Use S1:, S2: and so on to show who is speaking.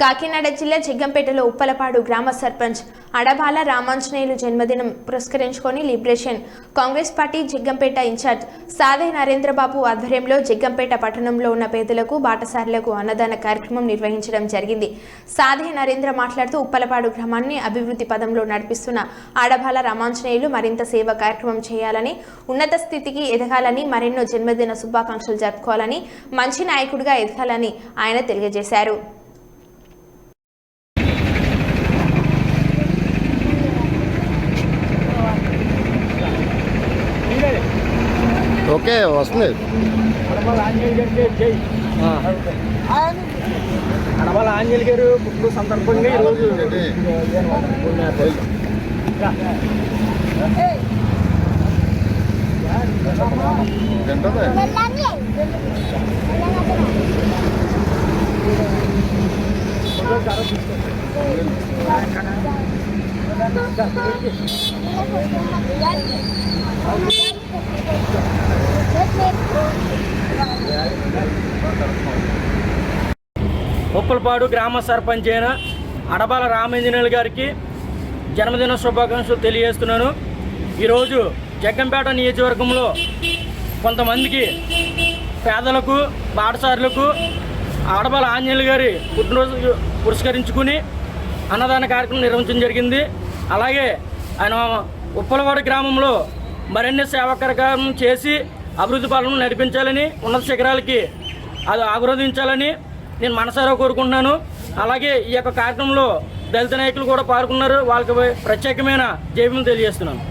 S1: కాకినాడ జిల్లా జగ్గంపేటలో ఉప్పలపాడు గ్రామ సర్పంచ్ అడబాల రామాంజనేయులు జన్మదినం పురస్కరించుకొని liberation. Congress party Jaggampeta incharge Sade Narendrababu ఆధ్వర్యంలో జగ్గంపేట పట్టణంలో ఉన్న పేదలకు బాటసారులకు అన్నదాన కార్యక్రమం నిర్వహించడం జరిగింది. సాదే నరేంద్ర మాట్లాడుతూ ఉప్పలపాడు గ్రామాన్ని అభివృద్ధి పదంలో నడిపిస్తున్న ఆడబాల రామాంజనేయులు మరింత సేవ కార్యక్రమం చేయాలని ఉన్నత స్థితికి ఎదగాలని మరెన్నో జన్మదిన శుభాకాంక్షలు జరుపుకోవాలని మంచి నాయకుడిగా ఎదగాలని ఆయన తెలియజేశారు.
S2: ఓకే వస్తుంది
S3: అడవాల ఆంజనేయులు గారికి జై అడవాల ఆంజనేయులు గారు పుట్టిన సందర్భంగా ఈరోజు ఉప్పలపాడు గ్రామ సర్పంచ్ అయిన అడబాల రామంజనేయులు గారికి జన్మదిన శుభాకాంక్షలు తెలియజేస్తున్నాను. ఈరోజు జగ్గంపేట నియోజకవర్గంలో కొంతమందికి పేదలకు పాఠశాలకు ఆడబాల ఆంజనేయులు గారి పుట్టినరోజు పురస్కరించుకుని అన్నదాన కార్యక్రమం నిర్వహించడం జరిగింది. అలాగే ఆయన ఉప్పలవాడ గ్రామంలో మరిన్ని సేవా కార్యక్రమం చేసి అభివృద్ధి పాలన నడిపించాలని ఉన్నత శిఖరాలకి అది ఆగ్రహించాలని నేను మనసారా కోరుకుంటున్నాను. అలాగే ఈ యొక్క కార్యక్రమంలో దళిత నాయకులు కూడా పాల్గొన్నారు. వాళ్ళకి ప్రత్యేకమైన జైబీలు తెలియజేస్తున్నాను.